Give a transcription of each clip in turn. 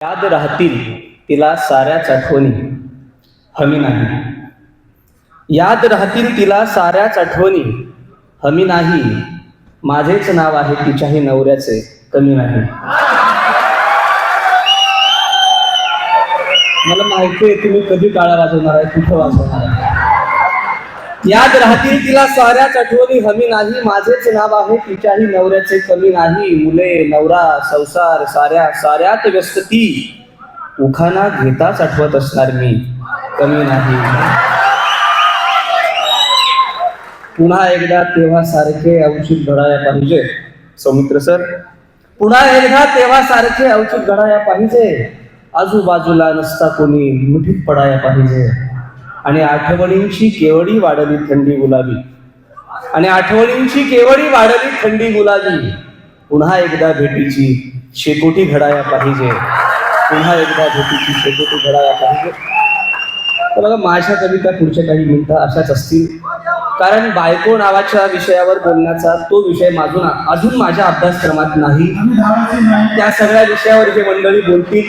याद राहतील तिला साऱ्याच आठवणी हमी नाही. याद राहतील तिला साऱ्याच आठवणी हमी नाही. माझेच नाव आहे तिच्याही नवऱ्याचे. कमी नाही. मला माहिती आहे तुम्ही कधी टाळा वाजवणार आहे कुठं वाजवणार आहे? याद राहतील तिला साऱ्याच आठवणी हमी नाही माझेच नाव आहे तिच्याही नवऱ्याचे कमी नाही. मुले नवरा संसार साऱ्या साऱ्यात व्यस्त ती उखाना घेताच आठवत असणार मी. कमी नाही. पुन्हा एकदा तेव्हा सारखे औषध घडाया पाहिजे. सौमित्र सर. पुन्हा एकदा तेव्हा सारखे औषध घडाया पाहिजे. आजूबाजूला नसता कोणी मुठीत पडाया पाहिजे. आणि आठवणींची केवढी वाढली थंडी गुलाबी. आणि आठवणींची केवढी वाढली थंडी गुलाबी. पुन्हा एकदा भेटीची शेकोटी घडाया पाहिजे. पुन्हा एकदा भेटीची शेकोटी घडाया पाहिजे. तर बघा माझ्या कविता पुढच्या काही मिनिटं अशाच असतील. कारण बायको नावाच्या विषयावर बोलण्याचा तो विषय माझून अजून माझ्या अभ्यासक्रमात नाही. त्या सगळ्या विषयावर जे मंडळी बोलतील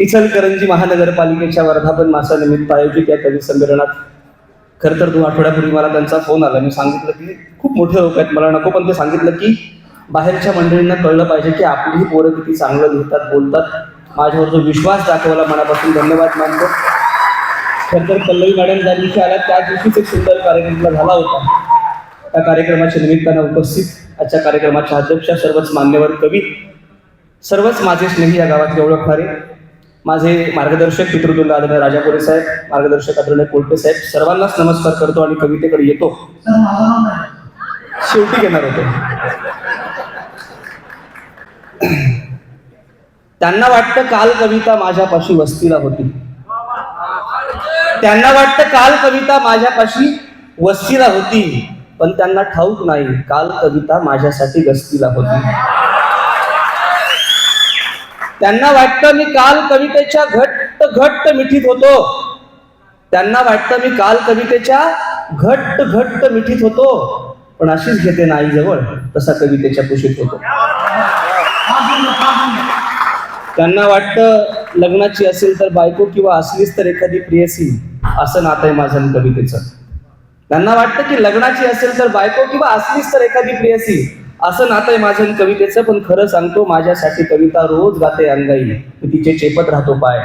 इचलकरंजी महानगरपालिकेच्या वर्धापन मासानिमित्त आयोजित या कवी संमेलनात. खरं तर दोन आठवड्यापूर्वी मला त्यांचा फोन आला. मी सांगितलं की खूप मोठे लोक आहेत. मला नको पण ते सांगितलं की बाहेरच्या मंडळींना कळलं पाहिजे की आपलीही पोरं किती चांगलं लिहितात बोलतात. माझ्यावर जो विश्वास दाखवला मनापासून धन्यवाद मानतो. खरं तर पल्लवी मॅडम ज्या दिवशी आल्या त्या दिवशीच एक सुंदर कार्यक्रम झाला होता. त्या कार्यक्रमाच्या निमित्तानं उपस्थित आजच्या कार्यक्रमाच्या अध्यक्षा सर्वच मान्यवर कवी सर्वच माझे स्नेही या गावातले ओळखणारे माझे मार्गदर्शक पितृतुल्य आदरणीय राजापुरे साहेब मार्गदर्शक आदरणीय कोलटे साहेब सर्वांनाच नमस्कार करतो आणि कवितेकडे येतो. शेवटी घेणार होतो. त्यांना वाटतं काल कविता माझ्यापाशी वस्तीला होती. त्यांना वाटतं काल कविता माझ्यापाशी वस्तीला होती. पण त्यांना ठाऊक नाही काल कविता माझ्यासाठी गस्तीला होती. त्यांना वाटतं मी काल कवितेच्या घट्ट घट्ट मिठीत होतो. त्यांना वाटतं मी काल कवितेच्या घट्ट घट्ट मिठीत होतो. पण अशीच घेते नाही जवळ तसा कवितेच्या कुशीत होतो. त्यांना वाटतं लग्नाची असेल तर बायको किंवा असलीच तर एखादी प्रियसी असं नातं आहे माझं कवितेचं. त्यांना वाटतं की लग्नाची असेल तर बायको किंवा असलीच तर एखादी प्रियसी असं नातं आहे माझं कवितेचं पण खरं सांगतो माझ्यासाठी कविता रोज गाते अंगाई. मी तिचे चेपत राहतो पाय.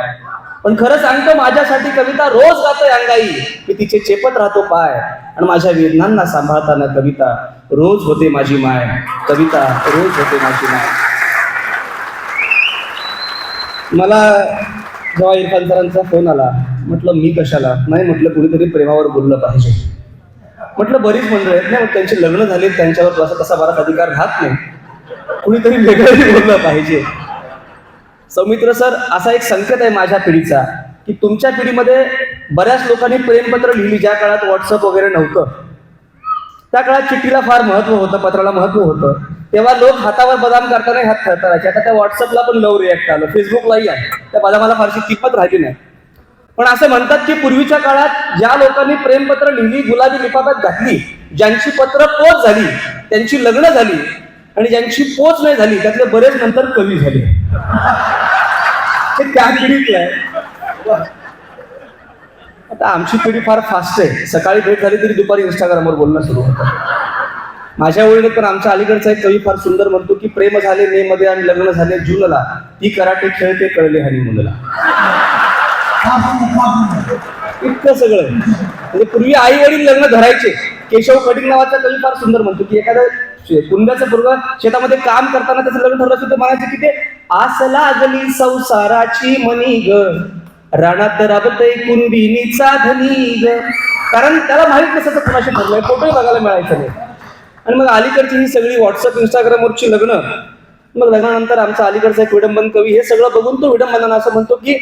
पण खरं सांगतो माझ्यासाठी कविता रोज गाते अंगाई. मी तिचे चेपत राहतो पाय. आणि माझ्या वेदनांना सांभाळताना कविता रोज होते माझी माय. कविता रोज होते माझी माय. मला जेव्हा इरफान सरांचा फोन आला म्हटलं मी कशाला? नाही म्हटलं कुणीतरी प्रेमावर बोललं पाहिजे. म्हटलं बरीच मंडळ आहेत ना मग त्यांचे लग्न झाले त्यांच्यावर तसा तसा बराच अधिकार राहत नाही. कुणीतरी वेगळं बोललं पाहिजे. सौमित्र सर असा एक संकेत आहे माझ्या पिढीचा की तुमच्या पिढीमध्ये बऱ्याच लोकांनी प्रेमपत्र लिहिली ज्या काळात व्हॉट्सअप वगैरे नव्हतं. त्या काळात चिठ्ठीला फार महत्त्व होतं पत्राला महत्त्व होतं. तेव्हा लोक हातावर बदाम करताना हात थरथरायचे आता त्या व्हॉट्सअपला पण लव रिॲक्ट आलं फेसबुकलाही आहे. त्या बदामाला फारशी किंमत राहिली नाही. पण असं म्हणतात की पूर्वीच्या काळात ज्या लोकांनी प्रेमपत्र लिहिली गुलाबी लिफाफ्यात घातली ज्यांची पत्र पोच झाली त्यांची लग्न झाली आणि ज्यांची पोच नाही झाली त्यातले बरेच नंतर कमी झाले. हे त्या पिढीतलं आहे. आता आमची पिढी फार फास्ट आहे. सकाळी भेट झाली तरी दुपारी इंस्टाग्रामवर बोलणं सुरू होतं. माझ्या ओळखीत पण आमच्या अलीकडचा एक कवी फार सुंदर म्हणतो की प्रेम झाले मे मध्ये आणि लग्न झाले जूनला. ती कराटे खेळते कळले हनीमूनला. इतकं सगळं. म्हणजे पूर्वी आई वडील लग्न धरायचे. केशव कटिंग नावाचा कवी फार सुंदर म्हणतो की एखाद्या शे- पूर्व शेतामध्ये काम करताना त्याचं लग्न ठरलं असतं तर म्हणायचं की ते आस लागली संसाराची मनी ग रानात राबतय कुंडिनीचा धनी ग कारण त्याला माहीत नसायचं कुणाशी ठरलंय फोटोही बघायला मिळायचं नाही. आणि मग अलीकडची ही सगळी व्हॉट्सअप इंस्टाग्रामवरची लग्न मग लग्नानंतर आमचा अलीकडचा एक विडंबन कवी हे सगळं बघून तो विडंबनानं असं म्हणतो की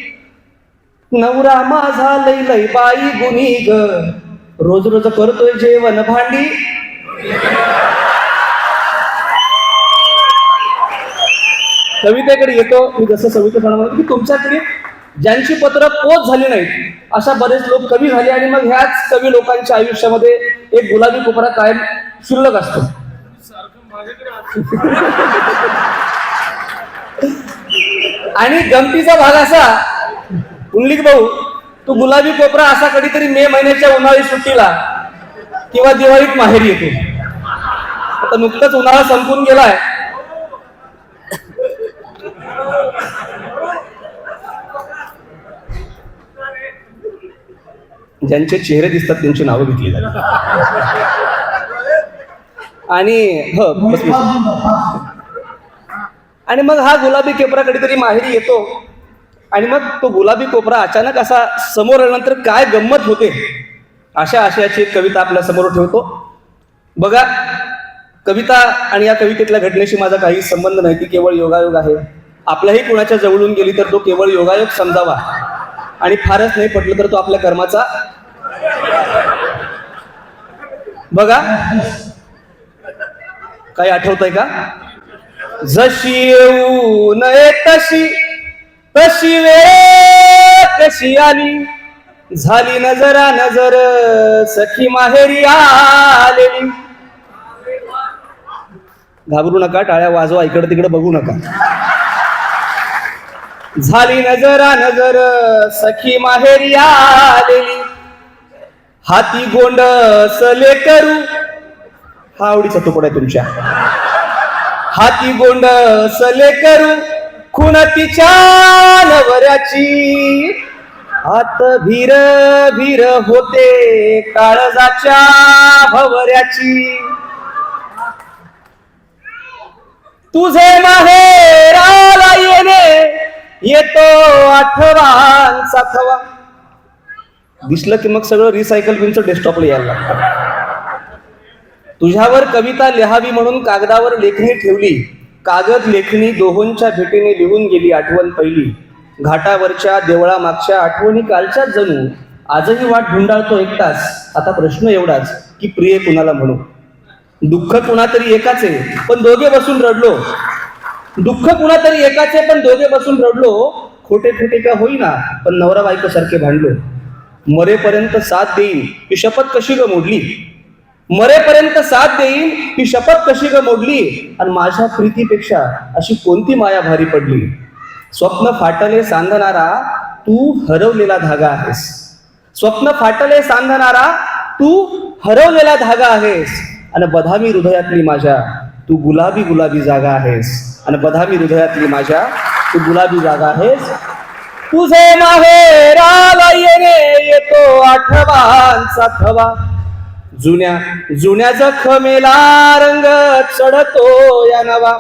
नवरा माझा लई लई बाई गुनी ग. रोज रोज करतोय जेवण भांडी? कवितेकडे येतो. मी जसं सविता म्हणतो की तुमच्याकडे ज्यांची पत्र पोच झाली नाहीत अशा बरेच लोक कवी झाले आणि मग ह्याच कवी लोकांच्या आयुष्यामध्ये एक गुलाबी कोपरा कायम शिल्लक असतो. आणि गमतीचा भाग असा कुंडलिक भाऊ तू गुलाबी कोपरा असा कधीतरी मे महिन्याच्या उन्हाळी सुट्टीला किंवा दिवाळीत माहेरी येतो. आता नुकतंच उन्हाळा संपून गेलाय. ज्यांचे चेहरे दिसतात त्यांची नावं घेतली जातात. आणि हो, आणि मग हा गुलाबी केपरा कधीतरी माहेरी येतो. आणि मग तो गुलाबी कोपरा अचानक असा समोर आल्यानंतर काय गंमत होते? अशा आशयाची एक कविता आपल्यासमोर ठेवतो. बघा कविता आणि या कवितेतल्या घटनेशी माझा काही संबंध नाही ती केवळ योगायोग आहे. आपल्याही कुणाच्या जवळून गेली तर तो केवळ योगायोग समजावा. आणि फारच नाही पटलं तर तो आपल्या कर्माचा. बघा काही आठवतंय का? जशी येऊ नये तशी तशी वेळ कशी आली? झाली नजरा नजर सखी माहेरी आलेली. घाबरू नका टाळ्या वाजवा इकडे तिकडे बघू नका. झाली नजरा नजर सखी माहेरी आलेली. हाती गोंड सले करू. हा आवडीचा तुकडा आहे तुमच्या. हाती गोंड सले करू. खुन तिच्या नवऱ्याची हात भीर भीर होते काळजाच्या भवऱ्याची. तुझे माहेराला येणे येतो आठवांचा थवा दिसलं की मग सगळं रिसायकल बिनचं डेस्कटॉपला यायला लागतं. तुझ्यावर कविता लिहावी म्हणून कागदावर लेखणी ठेवली कागद लेखणी दोहोंच्या भेटीने लिहून गेली आठवण पहिली. घाटावरच्या देवळामागच्या आठवणी कालच्याच जणू. आजही वाट ढुंडाळतो एकटाच आता प्रश्न एवढाच की प्रिय कुणाला म्हणू? दुःख कुणातरी एकाचे पण दोघे बसून रडलो. दुःख कुणातरी एकाचे पण दोघे बसून रडलो. खोटे खोटे का होईना पण नवरा बायको सारखे भांडलो. मरेपर्यंत साथ देईन ही शपथ कशी ग मोडली? मरेपर्यंत साथ देईन ही शपथ कशी ग मोडली? आणि माझ्या प्रीतीपेक्षा अशी कोणती माया भारी पडली? स्वप्न फाटले सांधणारा तू हरवलेला धागा आहेस. स्वप्न फाटले सांधणारा तू हरवलेला धागा आहेस. आणि बधामी हृदयातली माझ्या तू गुलाबी गुलाबी जागा आहेस. आणि बधामी हृदयातली माझ्या तू गुलाबी जागा आहेस. तुझे माहेराला येणे येतो आठवांचा थवा. जुन्या जुन्या जखमेला रंग चढतो या नावा.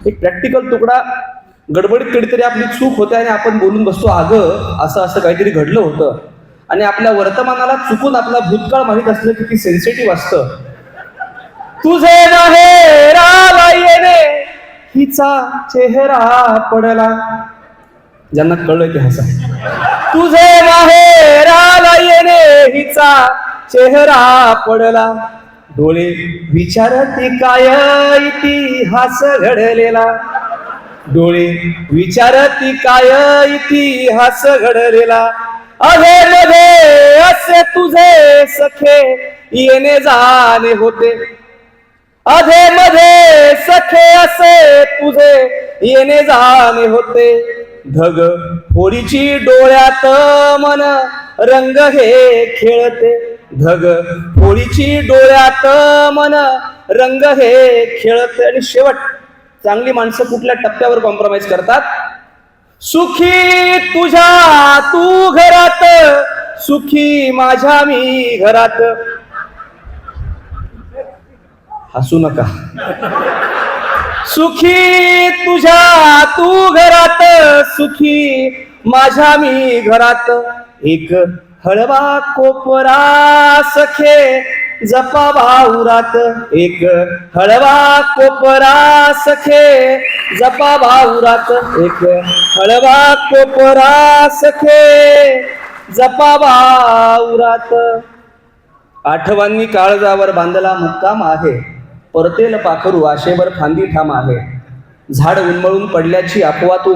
एक प्रॅक्टिकल तुकडा गडबडीत कधीतरी आपली चूक होते आणि आपण बोलून बसतो अगं असं असं काहीतरी घडलं होतं. आणि आपल्या वर्तमानाला चुकून आपला भूतकाळ माहीत असलं किती सेन्सिटिव्ह असतं. तुझे येणे हिचा चेहरा पडला. ज्यांना कळलं इतिहास हसा तुझे माहेराला येणे हिचा चेहरा पडला. डोळे विचारती काय इतिहास घडलेला? डोळे विचारती काय इतिहास घडलेला? अरे मध्ये असे तुझे सखे येणे जाणे होते. अधे मध्ये सखे असे तुझे येणे जाणे होते. धग होरीची डोळ्यात मन रंग हे खेळते. धग होळीची डोळ्यात मन रंग हे खेळत आणि शेवट चांगली माणसं कुठल्या टप्प्यावर कॉम्प्रोमाइज करतात? सुखी तुझ्या तू घरात सुखी माझ्या मी घरात. हसू नका. सुखी तुझ्या तू घरात सुखी माझ्या मी घरात. एक हळवा कोपरा सखे जपा भाऊरात एक. हळवा कोपरा सखे जपा भाऊरात एक. हळवा कोपरा सखे जपा भाऊरात आठवांनी काळजावर बांधला मुक्काम आहे. परतेल पाखरू आशेवर फांदी ठाम आहे. झाड उन्मळून पडल्याची अफवा तू